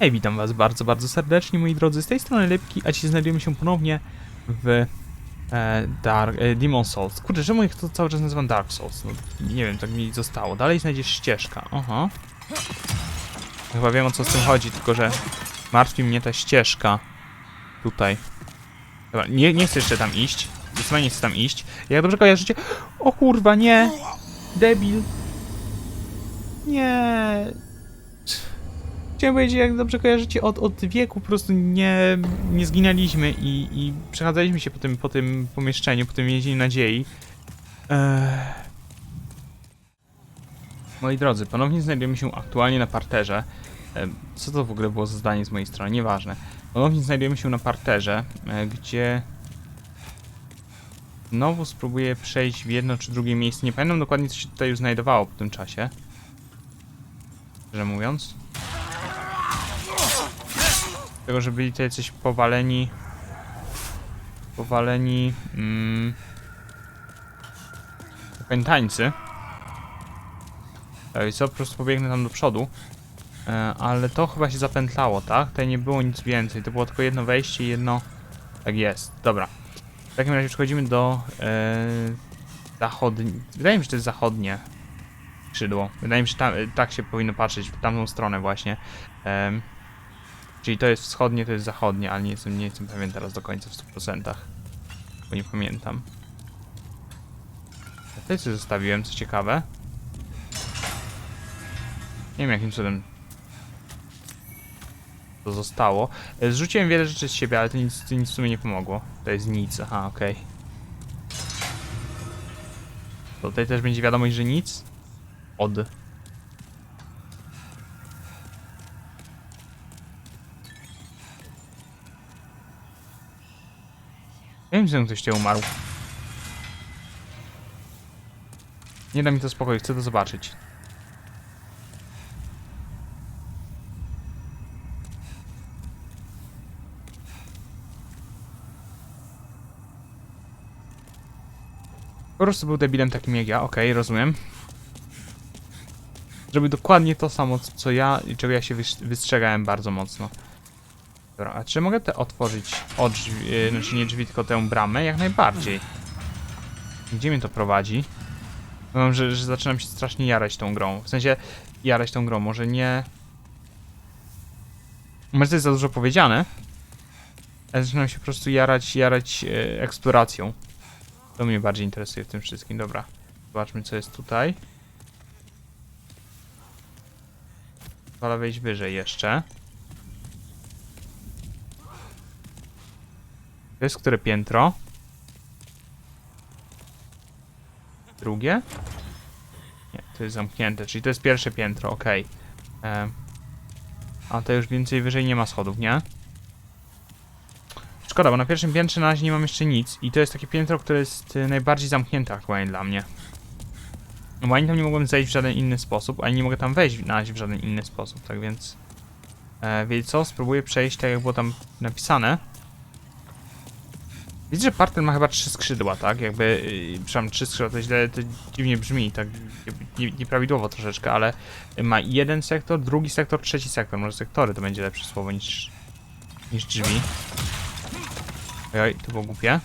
Hej, witam was bardzo, bardzo serdecznie, moi drodzy. Z tej strony Lepki, a dzisiaj znajdujemy się ponownie w e, Dark, e, Demon Souls. Kurde, czemu ich to cały czas nazywam Dark Souls? No, nie wiem, tak mi zostało. Dalej znajdziesz ścieżka. Aha. Chyba wiem o co z tym chodzi, tylko że martwi mnie ta ścieżka. Tutaj. Dobra, nie, nie chcę jeszcze tam iść. Zdecydowanie nie chcę tam iść. Jak dobrze kojarzycie... O kurwa, nie! Debil. Nie. Chciałem powiedzieć, jak dobrze kojarzycie, od, od wieku po prostu nie, nie zginęliśmy i, i przechadzaliśmy się po tym, po tym pomieszczeniu, po tym więzieniu nadziei. Eee... Moi drodzy, ponownie znajdujemy się aktualnie na parterze. Em, Co to w ogóle było za zdanie z mojej strony? Nieważne. Ponownie znajdujemy się na parterze, e, gdzie znowu spróbuję przejść w jedno czy drugie miejsce. Nie pamiętam dokładnie, co się tutaj już znajdowało po tym czasie. Szczerze mówiąc. Tego, że byli tutaj coś powaleni. Powaleni. Mm, opętańcy. Tak, i co? Po prostu pobiegnę tam do przodu. E, ale to chyba się zapętlało, tak? Tutaj nie było nic więcej. To było tylko jedno wejście i jedno. Tak jest. Dobra. W takim razie przechodzimy do e, zachodni. Wydaje mi się, że to jest zachodnie skrzydło. Wydaje mi się, że tam, tak się powinno patrzeć w tamtą stronę właśnie. Em, czyli to jest wschodnie, to jest zachodnie, ale nie jestem, nie jestem pewien teraz do końca w 100%. Bo nie pamiętam. A Tutaj co zostawiłem, co ciekawe. Nie wiem jakim cudem to zostało. E, Zrzuciłem wiele rzeczy z siebie, ale to nic, to nic w sumie nie pomogło. To jest nic, aha, okej. To Tutaj też będzie wiadomość, że nic. Od. Wiem, że ktoś cię umarł. Nie da mi to spokoju, chcę to zobaczyć. Po prostu był debilem takim jak ja, okej, rozumiem. Zrobił dokładnie to samo, co ja i czego ja się wys- wystrzegałem bardzo mocno. Dobra, a czy mogę te otworzyć o drzwi, yy, znaczy nie drzwi, tylko tę bramę? Jak najbardziej. Gdzie mnie to prowadzi? Powiem, że, że zaczynam się strasznie jarać tą grą. W sensie, jarać tą grą, może nie... Może to jest za dużo powiedziane, ale zaczynam się po prostu jarać, jarać e, eksploracją. To mnie bardziej interesuje w tym wszystkim. Dobra, zobaczmy co jest tutaj. Wolę wejść wyżej jeszcze. To jest które piętro? Drugie? Nie, to jest zamknięte, czyli to jest pierwsze piętro, ok. A to już więcej wyżej nie ma schodów, nie? Szkoda, bo na pierwszym piętrze na razie nie mam jeszcze nic i to jest takie piętro, które jest y, najbardziej zamknięte aktualnie dla mnie. No bo ani tam nie mogłem zejść w żaden inny sposób, ani nie mogę tam wejść na razie w żaden inny sposób, tak więc... E, wiecie co? Spróbuję przejść tak jak było tam napisane. Widzę, że parter ma chyba trzy skrzydła, tak? Jakby, yy, przepraszam, trzy skrzydła, to źle, to dziwnie brzmi, tak nieprawidłowo troszeczkę, ale ma jeden sektor, drugi sektor, trzeci sektor. Może sektory to będzie lepsze słowo niż, niż drzwi. Oj, to było głupie.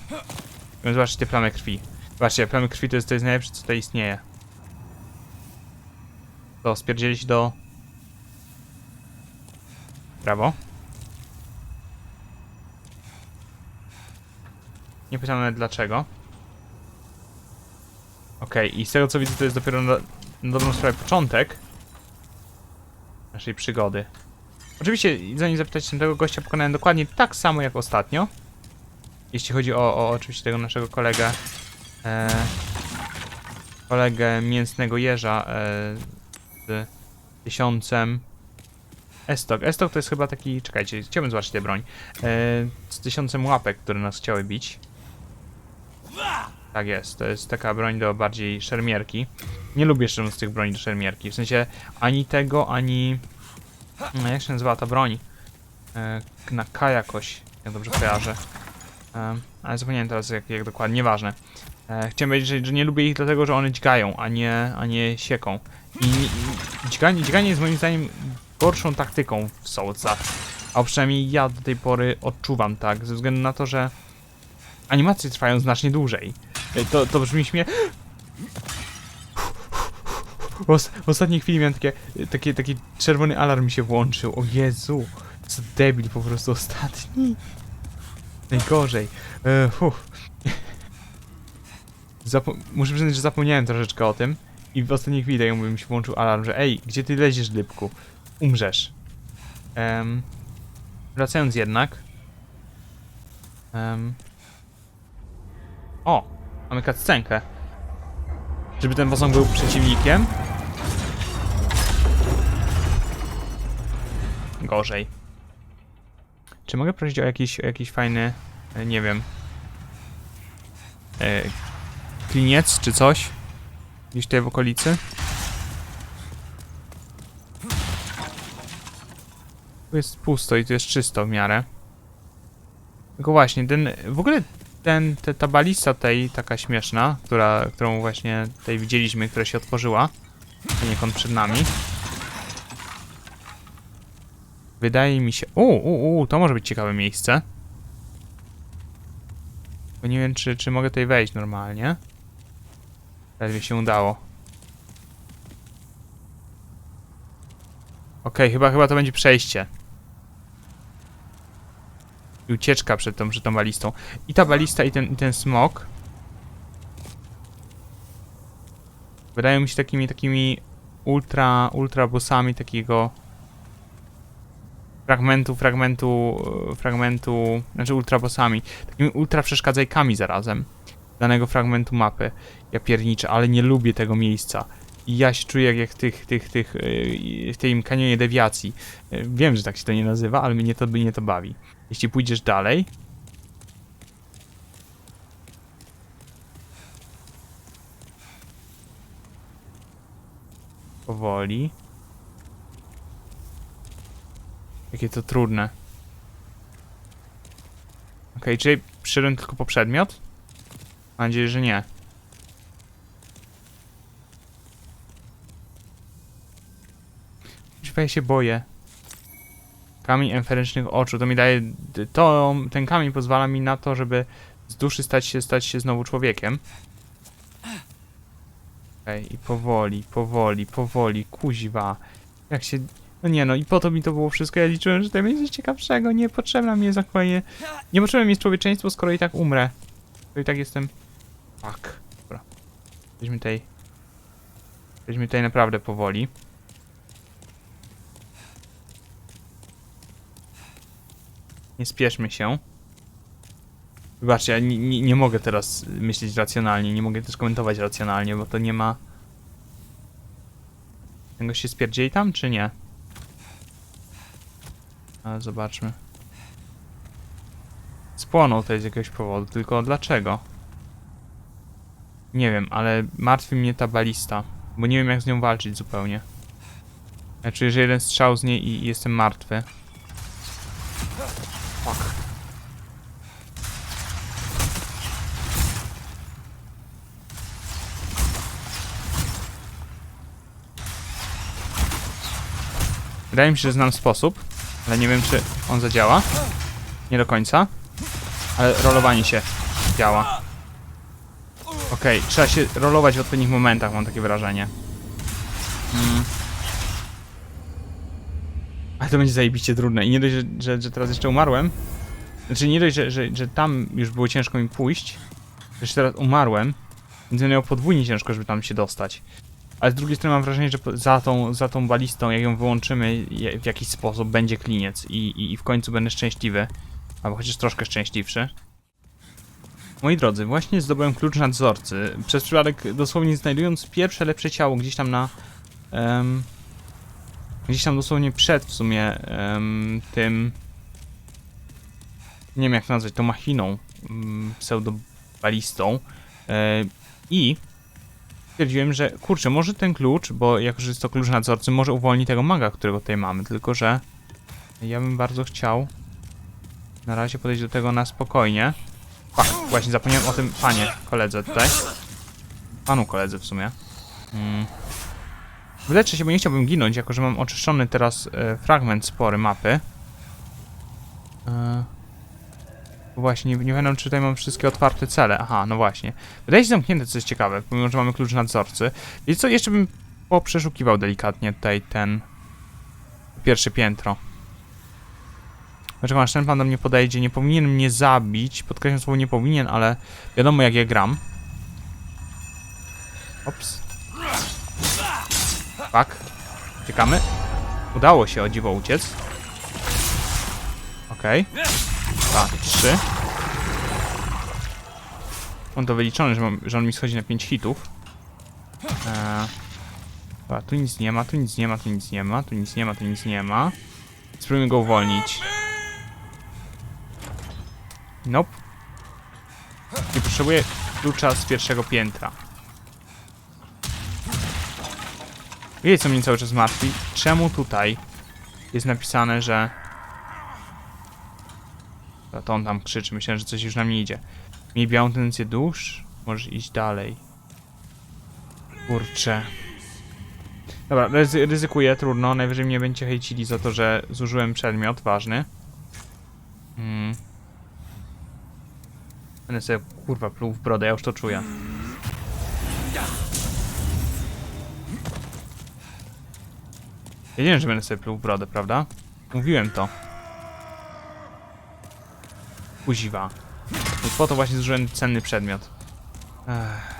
Zobaczcie te plamy krwi. Zobaczcie, plamy krwi to jest, to jest najlepsze, co tutaj istnieje. To, spierdzielić do... Brawo. Nie pytam nawet dlaczego. Okej, i z tego co widzę, to jest dopiero na, na dobrą sprawę początek naszej przygody. Oczywiście, zanim zapytać się tego gościa, pokonałem dokładnie tak samo jak ostatnio. Jeśli chodzi o, o oczywiście tego naszego kolegę. E, kolegę mięsnego jeża e, z tysiącem. Estok. Estok to jest chyba taki. Czekajcie, chciałbym zobaczyć tę broń. E, z tysiącem łapek, które nas chciały bić. Tak jest, to jest taka broń do bardziej szermierki. Nie lubię szczerze mówiąc tych broni do szermierki. W sensie ani tego, ani. No, jak się nazywa ta broń? E, na K jakoś, jak dobrze kojarzę. E, ale zapomniałem teraz jak, jak dokładnie, nieważne. E, chciałem powiedzieć, że, nie lubię ich dlatego, że one dźgają, a nie, a nie sieką. I, i dźganie, dźganie jest moim zdaniem najgorszą taktyką w Soulsach. A przynajmniej ja do tej pory odczuwam tak, ze względu na to, że animacje trwają znacznie dłużej. To, to brzmi śmie... W, os w ostatniej chwili miałem takie, takie, taki czerwony alarm mi się włączył. O Jezu, co debil po prostu ostatni. Najgorzej. E, muszę przyznać, że zapomniałem troszeczkę o tym. I w ostatniej chwili tak mi się włączył alarm, że ej, gdzie ty leziesz, Lipku? Umrzesz. Em, wracając jednak. Em, o, mamy cutscenkę. Żeby ten posąg był przeciwnikiem. Gorzej. Czy mogę prosić o jakiś, o jakiś fajny, e, nie wiem, e, kliniec czy coś? Gdzieś tutaj w okolicy? Tu jest pusto i tu jest czysto w miarę. Tylko właśnie, ten, w ogóle ten, te, ta balista tej, taka śmieszna, która, którą właśnie tutaj widzieliśmy, która się otworzyła, poniekąd przed nami. Wydaje mi się... U, u, u, to może być ciekawe miejsce. Bo nie wiem, czy, czy mogę tutaj wejść normalnie. Mi się udało. Okej, chyba, chyba to będzie przejście. I ucieczka przed tą, przed tą balistą. I ta balista, i ten, i ten smok. Wydają mi się takimi, takimi ultra, ultra bossami takiego fragmentu, fragmentu, fragmentu, znaczy ultra bossami. Takimi ultra przeszkadzajkami zarazem danego fragmentu mapy. Ja pierniczę, ale nie lubię tego miejsca. I ja się czuję jak, jak tych, tych, tych, yy, w tym kanionie dewiacji. Yy, Wiem, że tak się to nie nazywa, ale mnie to, mnie to bawi. Jeśli pójdziesz dalej... Powoli. Jakie to trudne. Okej, czyli przyszedłem tylko po przedmiot? Mam nadzieję, że nie. Chyba ja się boję. Kamień emferycznych oczu, to mi daje... To, ten kamień pozwala mi na to, żeby z duszy stać się, stać się znowu człowiekiem. Okej, i powoli, powoli, powoli, kuźwa. Jak się... No nie no, i po to mi to było wszystko, ja liczyłem, że to będzie coś ciekawszego, nie potrzebna mi jest zakochanie... Nie potrzebne mi jest człowieczeństwo, skoro i tak umrę. To i tak jestem... Fuck. Dobra. Weźmy tutaj... Weźmy tutaj naprawdę powoli. Nie spieszmy się. Wybaczcie, ja nie, nie, mogę teraz myśleć racjonalnie, nie mogę też komentować racjonalnie, bo to nie ma... Tego się spierdzieli tam, czy nie? Ale zobaczmy. Spłonął to z jakiegoś powodu, tylko dlaczego? Nie wiem, ale martwi mnie ta balista, bo nie wiem jak z nią walczyć zupełnie. Ja czuję, że jeden strzał z niej i jestem martwy. Wydaje mi się, że znam sposób, ale nie wiem, czy on zadziała. Nie do końca. Ale rolowanie się działa. Okej, trzeba się rolować w odpowiednich momentach, mam takie wrażenie. Mm. Ale to będzie zajebiście trudne. I nie dość, że, że, że teraz jeszcze umarłem. Znaczy nie dość, że, że, że tam już było ciężko mi pójść. Jeszcze teraz umarłem. Więc miał podwójnie ciężko, żeby tam się dostać. Ale z drugiej strony mam wrażenie, że za tą, za tą balistą, jak ją wyłączymy w jakiś sposób, będzie kliniec. I, i, I w końcu będę szczęśliwy. Albo chociaż troszkę szczęśliwszy. Moi drodzy, właśnie zdobyłem klucz nadzorcy. Przez przypadek dosłownie znajdując pierwsze lepsze ciało gdzieś tam na... em, gdzieś tam dosłownie przed w sumie em, tym... Nie wiem jak nazwać, tą machiną mm, pseudobalistą. E, I stwierdziłem, że kurczę, może ten klucz, bo jako, że jest to klucz nadzorcy, może uwolni tego maga, którego tutaj mamy, tylko że ja bym bardzo chciał na razie podejść do tego na spokojnie. Fuck, właśnie zapomniałem o tym panie koledze tutaj. Panu koledze w sumie. Mm. Wyleczę się, bo nie chciałbym ginąć, jako że mam oczyszczony teraz e, fragment spory mapy. E, właśnie, nie, wiem, czy tutaj mam wszystkie otwarte cele. Aha, no właśnie. Wydaje się zamknięte, co jest ciekawe, pomimo, że mamy klucz nadzorcy. I co, jeszcze bym poprzeszukiwał delikatnie tutaj ten pierwsze piętro. Dlaczego aż ten pan do mnie podejdzie? Nie powinien mnie zabić. Podkreślam słowo nie powinien, ale wiadomo jak ja gram. Ops. Tak. Czekamy. Udało się o dziwo uciec. Okej. Dwa, trzy. On to wyliczony, że, mam, że on mi schodzi na 5 hitów. Eee. Tu nic nie ma, tu nic nie ma, tu nic nie ma, tu nic nie ma, tu nic nie ma. Spróbujmy go uwolnić. Nope. Nie potrzebuję klucza z pierwszego piętra. Wiecie co mnie cały czas martwi? Czemu tutaj jest napisane, że... To, on tam krzyczy, myślałem, że coś już na mnie idzie. Miej białą tendencję dusz? Możesz iść dalej. Kurczę. Dobra, ryzy ryzykuję, trudno. Najwyżej mnie będziecie hejcili za to, że zużyłem przedmiot ważny. Mm. Będę sobie kurwa pluł w brodę, ja już to czuję. Wiedziałem, że będę sobie pluł w brodę, prawda? Mówiłem to. Kuziwa. I po to właśnie zużyłem cenny przedmiot. Ech.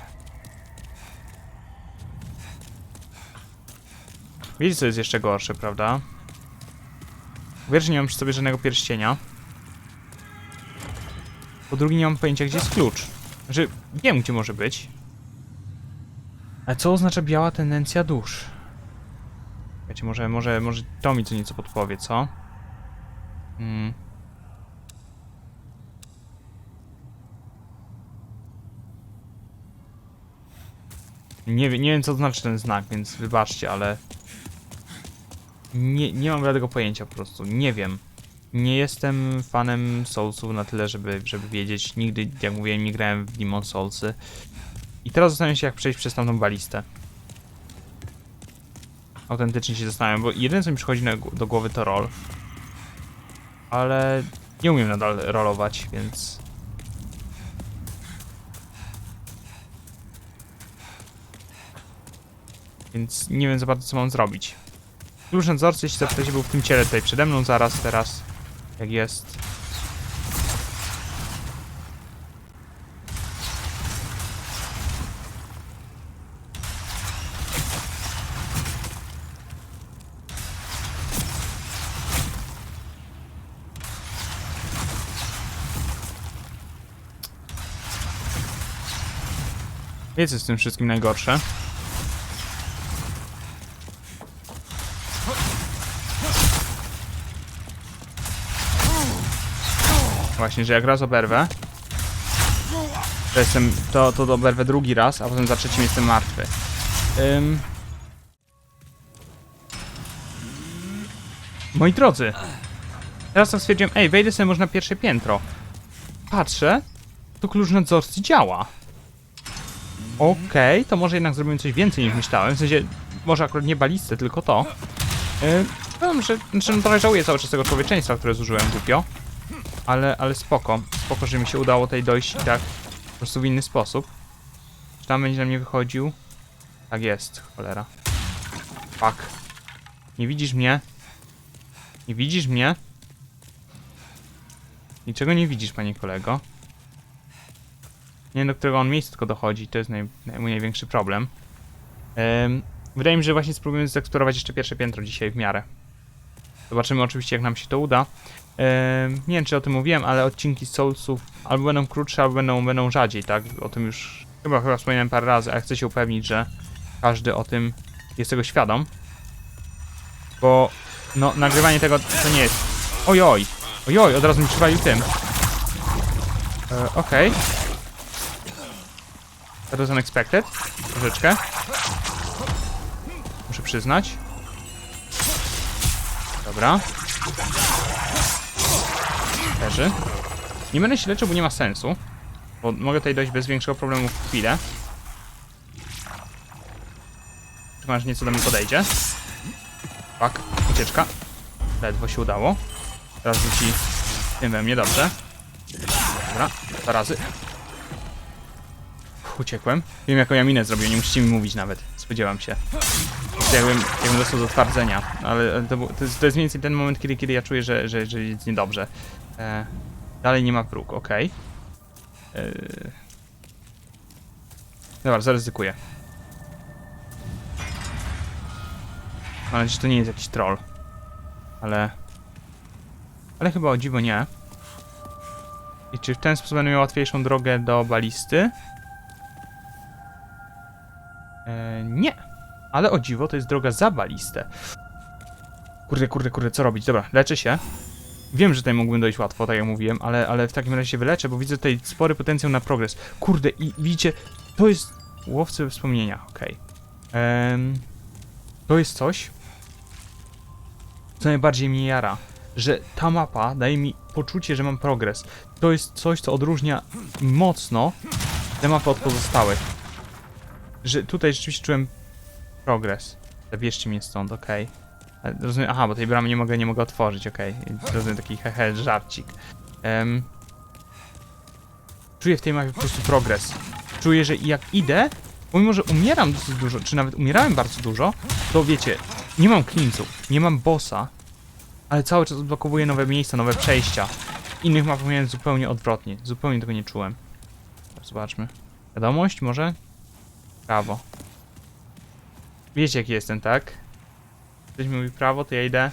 Co jest jeszcze gorsze, prawda? Wiesz, że nie mam przy sobie żadnego pierścienia. Po drugie nie mam pojęcia, gdzie jest klucz. Znaczy, wiem, gdzie może być. Ale co oznacza biała tendencja dusz? Wiecie, może, może, może to mi co nieco podpowie, co? Hmm. Nie, nie wiem, co znaczy ten znak, więc wybaczcie, ale... Nie, nie mam żadnego pojęcia po prostu, nie wiem. Nie jestem fanem Soulsów na tyle, żeby, żeby wiedzieć. Nigdy, jak mówiłem, nie grałem w Demon Soulsy. I teraz zastanawiam się, jak przejść przez tamtą balistę. Autentycznie się zastanawiam, bo jedyne co mi przychodzi na, do głowy to roll. Ale nie umiem nadal rolować, więc... Więc nie wiem za bardzo co mam zrobić. Klucz nadzorcy, jeśli zapytacie, był w tym ciele tutaj przede mną zaraz, teraz. Jak jest. Wiecie, w tym wszystkim najgorsze? Właśnie, że jak raz oberwę, to jestem, to, to oberwę drugi raz, a potem za trzecim jestem martwy. Ym... Moi drodzy, teraz tak stwierdziłem, ej, wejdę sobie może na pierwsze piętro. Patrzę, tu klucz nadzorcy działa. Okej, to może jednak zrobimy coś więcej niż myślałem, w sensie, może akurat nie balistę, tylko to. Yy, powiem, że, znaczy, no, trochę żałuję cały czas tego człowieczeństwa, które zużyłem głupio. Ale, ale spoko. Spoko, że mi się udało tutaj dojść i tak po prostu w inny sposób. Czy tam będzie na mnie wychodził? Tak jest, cholera. Fuck. Nie widzisz mnie? Nie widzisz mnie? Niczego nie widzisz, panie kolego. Nie wiem, do którego on miejsca tylko dochodzi. To jest naj, naj, mój największy problem. Wydaje mi się, że właśnie spróbujemy zeksplorować jeszcze pierwsze piętro dzisiaj w miarę. Zobaczymy oczywiście, jak nam się to uda. Nie wiem, czy o tym mówiłem, ale odcinki Soulsów albo będą krótsze, albo będą, będą rzadziej, tak? O tym już chyba, chyba wspominałem parę razy, ale chcę się upewnić, że każdy o tym jest tego świadom. Bo, no, nagrywanie tego to nie jest... Ojoj! Ojoj, od razu mi przywalił tym. E, Okej. That was unexpected. Troszeczkę. Muszę przyznać. Dobra. Leży. Nie będę się leczył, bo nie ma sensu. Bo mogę tutaj dojść bez większego problemu w chwilę. Czekam aż nieco do mnie podejdzie. Fuck, ucieczka. Ledwo się udało. Teraz rzuci tym we mnie, dobrze. Dobra, dwa razy. Uciekłem. Wiem jaką ja minę zrobił, nie musicie mi mówić nawet. Spodziewam się. Jakbym, jakbym dostał do twierdzenia, ale to, to, jest, to jest mniej więcej ten moment, kiedy, kiedy ja czuję, że, że, że jest niedobrze. E, dalej nie ma próg, ok. E, dobra, zaryzykuję. Mam nadzieję, że to nie jest jakiś troll. Ale... Ale chyba o dziwo nie. I czy w ten sposób będę miał łatwiejszą drogę do balisty? E, nie. Ale o dziwo to jest droga za balistę. Kurde, kurde, kurde, co robić? Dobra, leczę się. Wiem, że tutaj mógłbym dojść łatwo, tak jak mówiłem, ale, ale w takim razie się wyleczę, bo widzę tutaj spory potencjał na progres. Kurde, i widzicie, to jest łowcy wspomnienia, okej. Em, To jest coś, co najbardziej mnie jara, że ta mapa daje mi poczucie, że mam progres. To jest coś, co odróżnia mocno tę mapę od pozostałych. Że tutaj rzeczywiście czułem progres. Zabierzcie mnie stąd, okej. Ale Rozumiem, aha, bo tej bramy nie mogę, nie mogę otworzyć, okej. Rozumiem taki hehe, żarcik. Em, czuję w tej mapie po prostu progres. Czuję, że jak idę, pomimo, że umieram dosyć dużo, czy nawet umierałem bardzo dużo, to wiecie, nie mam klinców, nie mam bossa, ale cały czas odblokowuję nowe miejsca, nowe przejścia. W innych mapach miałem zupełnie odwrotnie, zupełnie tego nie czułem. Zobaczmy. Wiadomość może? Prawo. Wiecie jaki jestem, tak? Ktoś mówi prawo, to ja idę.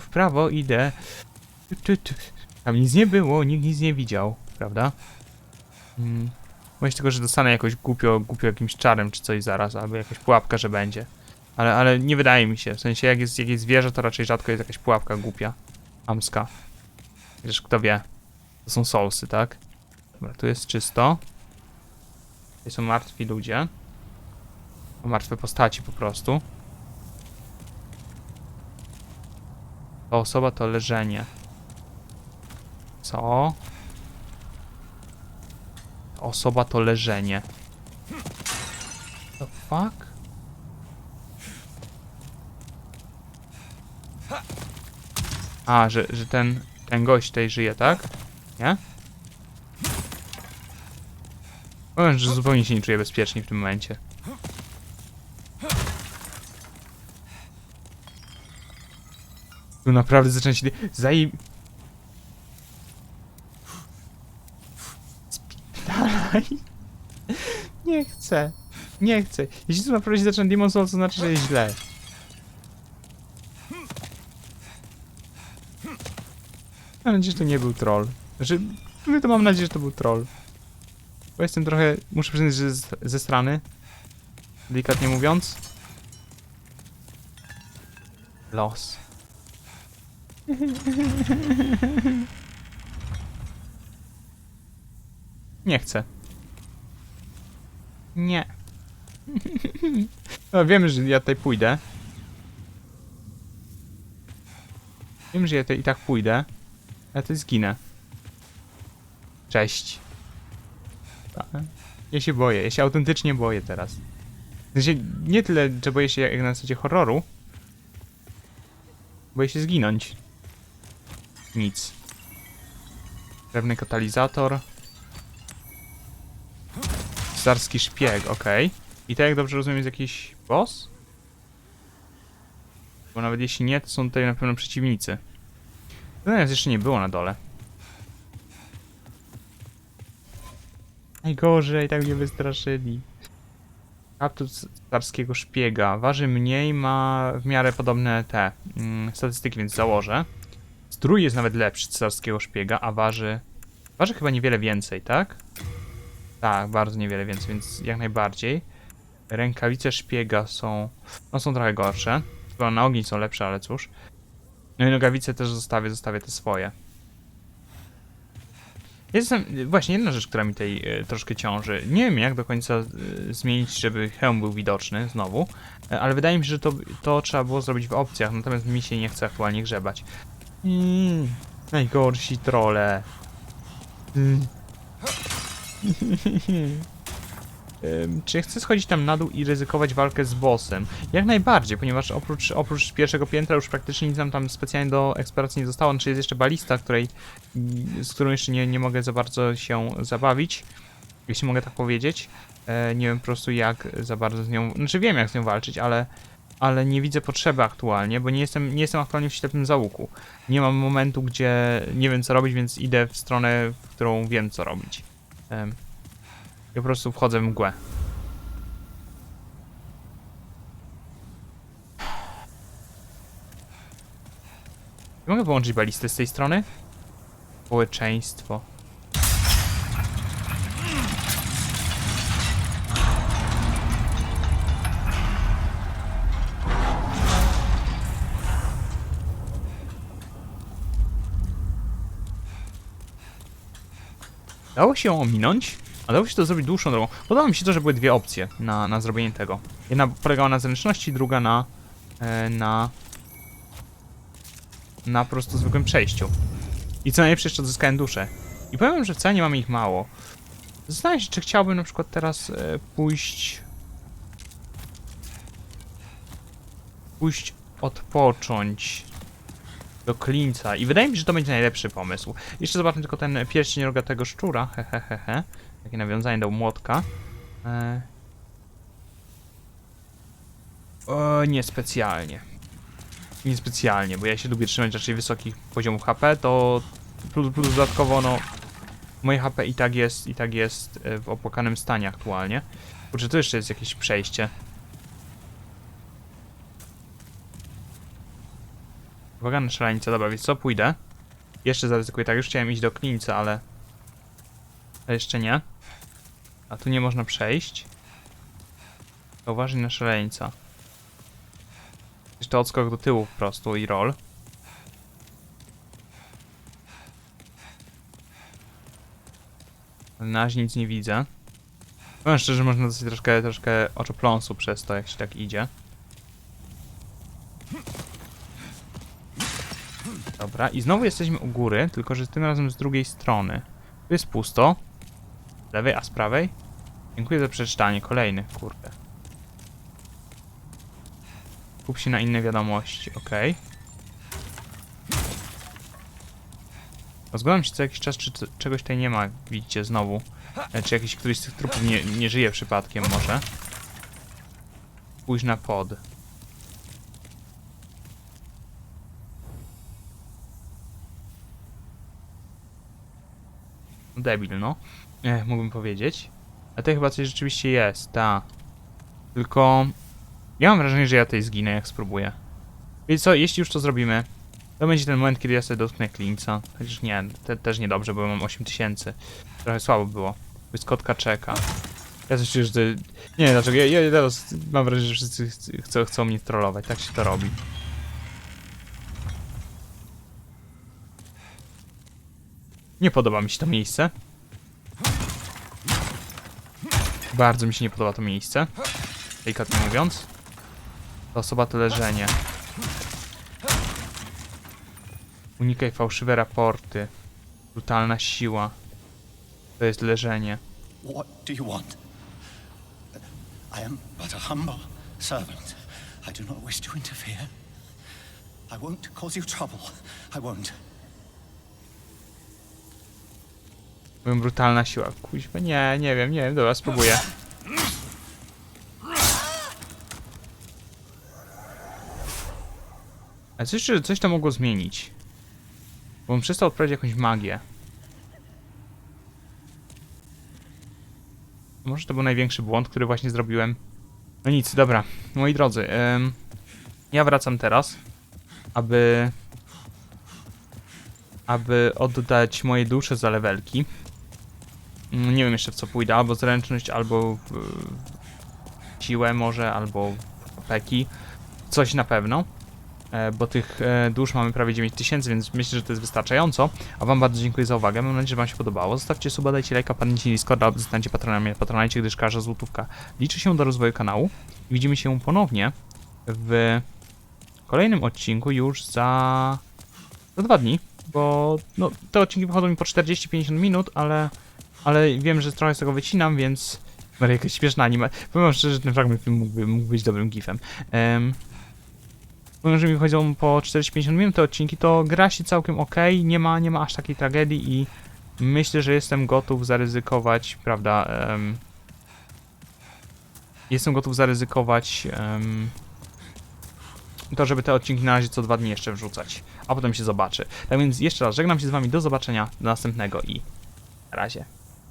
W prawo idę. Tam nic nie było, nikt nic nie widział, prawda? Hmm. Myślę tylko, że dostanę jakoś głupio, głupio jakimś czarem czy coś zaraz, albo jakaś pułapka, że będzie. Ale, ale nie wydaje mi się. W sensie, jak jest, jak jest wieża, to raczej rzadko jest jakaś pułapka głupia. Amska. Chociaż kto wie. To są sousy, tak? Dobra, tu jest czysto. Tutaj są martwi ludzie. Martwe postaci po prostu. Ta osoba to leżenie. Co? Ta osoba to leżenie. The fuck? A, że, że ten, ten gość tutaj żyje, tak? Nie? Powiem, że zupełnie się nie czuję bezpiecznie w tym momencie. Tu naprawdę zaczyna się... Zaj... Spierdalaj. Nie chcę. Nie chcę. Jeśli tu naprawdę się zaczyna Demon Souls, to znaczy, że jest źle. Mam nadzieję, że to nie był troll. Znaczy, my to mam nadzieję, że to był troll. Bo jestem trochę, muszę przyznać, że z- ze strony. Delikatnie mówiąc. Los. Nie chcę. Nie. No, wiemy, że ja tutaj pójdę. Wiem, że ja tutaj i tak pójdę. Ja tutaj zginę. Cześć. Tak. Ja się boję, ja się autentycznie boję teraz. W sensie, nie tyle, że boję się jak na zasadzie horroru. Boję się zginąć. Nic. Pewny katalizator. Czarski szpieg, okej. I to jak dobrze rozumiem jest jakiś boss? Bo nawet jeśli nie, to są tutaj na pewno przeciwnicy. Nas jeszcze nie było na dole. Najgorzej, tak mnie wystraszyli. Kaptur carskiego szpiega. Waży mniej, ma w miarę podobne te mm, statystyki, więc założę. Strój jest nawet lepszy carskiego szpiega, a waży... Waży chyba niewiele więcej, tak? Tak, bardzo niewiele więcej, więc jak najbardziej. Rękawice szpiega są... No są trochę gorsze. Chyba na ogień są lepsze, ale cóż. No i nogawice też zostawię, zostawię te swoje. Jestem, właśnie jedna rzecz, która mi tutaj e, troszkę ciąży. Nie wiem jak do końca e, zmienić, żeby hełm był widoczny znowu, e, ale wydaje mi się, że to, to trzeba było zrobić w opcjach, natomiast mi się nie chce aktualnie grzebać. Mm, najgorsi trole. Mm. Czy chcę schodzić tam na dół i ryzykować walkę z bossem? Jak najbardziej, ponieważ oprócz, oprócz pierwszego piętra już praktycznie nic nam tam specjalnie do eksploracji nie zostało. Znaczy jest jeszcze balista, której, mm, z którą jeszcze nie, nie mogę za bardzo się zabawić, jeśli mogę tak powiedzieć. E, nie wiem po prostu jak za bardzo z nią, znaczy wiem jak z nią walczyć, ale, ale nie widzę potrzeby aktualnie, bo nie jestem, nie jestem aktualnie w ślepym załuku. Nie mam momentu, gdzie nie wiem co robić, więc idę w stronę, w którą wiem co robić. Po prostu wchodzę w mgłę. Nie mogę połączyć balisty z tej strony? Społeczeństwo. Dało się ominąć? A dało się to zrobić dłuższą drogą. Podoba mi się to, że były dwie opcje na, na zrobienie tego. Jedna polegała na zręczności, druga na... E, na... Na po prostu zwykłym przejściu. I co najlepsze, jeszcze odzyskałem duszę. I powiem, że wcale nie mamy ich mało. Zastanawiam się, czy chciałbym na przykład teraz e, pójść... Pójść odpocząć do Klinca. I wydaje mi się, że to będzie najlepszy pomysł. Jeszcze zobaczmy tylko ten pierścień rogatego szczura. Hehehehe. He, he. Takie nawiązanie do młotka. E... O, niespecjalnie. Niespecjalnie, bo ja się lubię trzymać raczej wysokich poziomów HP, to plus, plus dodatkowo, no... Moje HP i tak jest, i tak jest e, w opłakanym stanie aktualnie. Kurczę, tu jeszcze jest jakieś przejście. Uwaga na szaleńca, dobra, więc co, pójdę. Jeszcze zaryzykuję, tak, już chciałem iść do Klinca, ale... Ale jeszcze nie. A tu nie można przejść. Uważaj na szaleńca. Jeszcze odskok do tyłu po prostu i roll. Na razie nic nie widzę. Powiem szczerze, można dostać troszkę, troszkę oczopląsu przez to, jak się tak idzie. Dobra, i znowu jesteśmy u góry, tylko że tym razem z drugiej strony. Tu jest pusto. Z lewej, a z prawej? Dziękuję za przeczytanie. Kolejny, kurde. Kup się na inne wiadomości, okej. Rozglądam się co jakiś czas, czy czegoś tutaj nie ma, widzicie, znowu. E, Czy jakiś któryś z tych trupów nie, nie żyje przypadkiem może. Pójdź na pod. Debil, no. E, mógłbym powiedzieć. A to chyba coś rzeczywiście jest, ta. Tylko... Ja mam wrażenie, że ja tutaj zginę, jak spróbuję. Więc co, jeśli już to zrobimy, to będzie ten moment, kiedy ja sobie dotknę klinca. Chociaż nie, te, też niedobrze, bo mam 8000. Trochę słabo było. Błyskotka czeka. Ja coś to- Nie wiem dlaczego, ja, ja teraz mam wrażenie, że wszyscy ch- chcą, chcą mnie trollować. Tak się to robi. Nie podoba mi się to miejsce. Bardzo mi się nie podoba to miejsce. Delikatnie mówiąc. To osoba to leżenie. Unikaj fałszywe raporty. Brutalna siła. To jest leżenie. What do you want? I am but a humble servant. I do not wish to interfere. I won't cause you trouble. I won't. Mówią brutalna siła. Kuźwa, nie, nie wiem, nie wiem, dobra, spróbuję. Ale coś, że coś to mogło zmienić. Bo on przestał odprawiać jakąś magię. Może to był największy błąd, który właśnie zrobiłem. No nic, dobra. Moi drodzy, em, ja wracam teraz, aby... aby oddać moje dusze za levelki. Mm, Nie wiem jeszcze w co pójdę, albo zręczność, albo w, w siłę może, albo peki. Coś na pewno. E, bo tych e, dusz mamy prawie 9000, więc myślę, że to jest wystarczająco. A wam bardzo dziękuję za uwagę, mam nadzieję, że wam się podobało. Zostawcie suba, dajcie lajka, padnijcie Discorda, zostańcie patronami na gdyż każda złotówka liczy się do rozwoju kanału. Widzimy się ponownie w kolejnym odcinku już za, za dwa dni, bo no, te odcinki wychodzą mi po 40-50 minut, ale ale wiem, że trochę z tego wycinam, więc... Może jakaś śmieszna anima... Powiem szczerze, że ten fragment mógłby, mógł być dobrym gifem. Um, powiem, że mi chodzą po 40-50 minut te odcinki, to gra się całkiem ok, nie ma, nie ma aż takiej tragedii i myślę, że jestem gotów zaryzykować, prawda, em, jestem gotów zaryzykować em, to, żeby te odcinki na razie co dwa dni jeszcze wrzucać, a potem się zobaczy. Tak więc jeszcze raz żegnam się z wami, do zobaczenia, do następnego i na razie.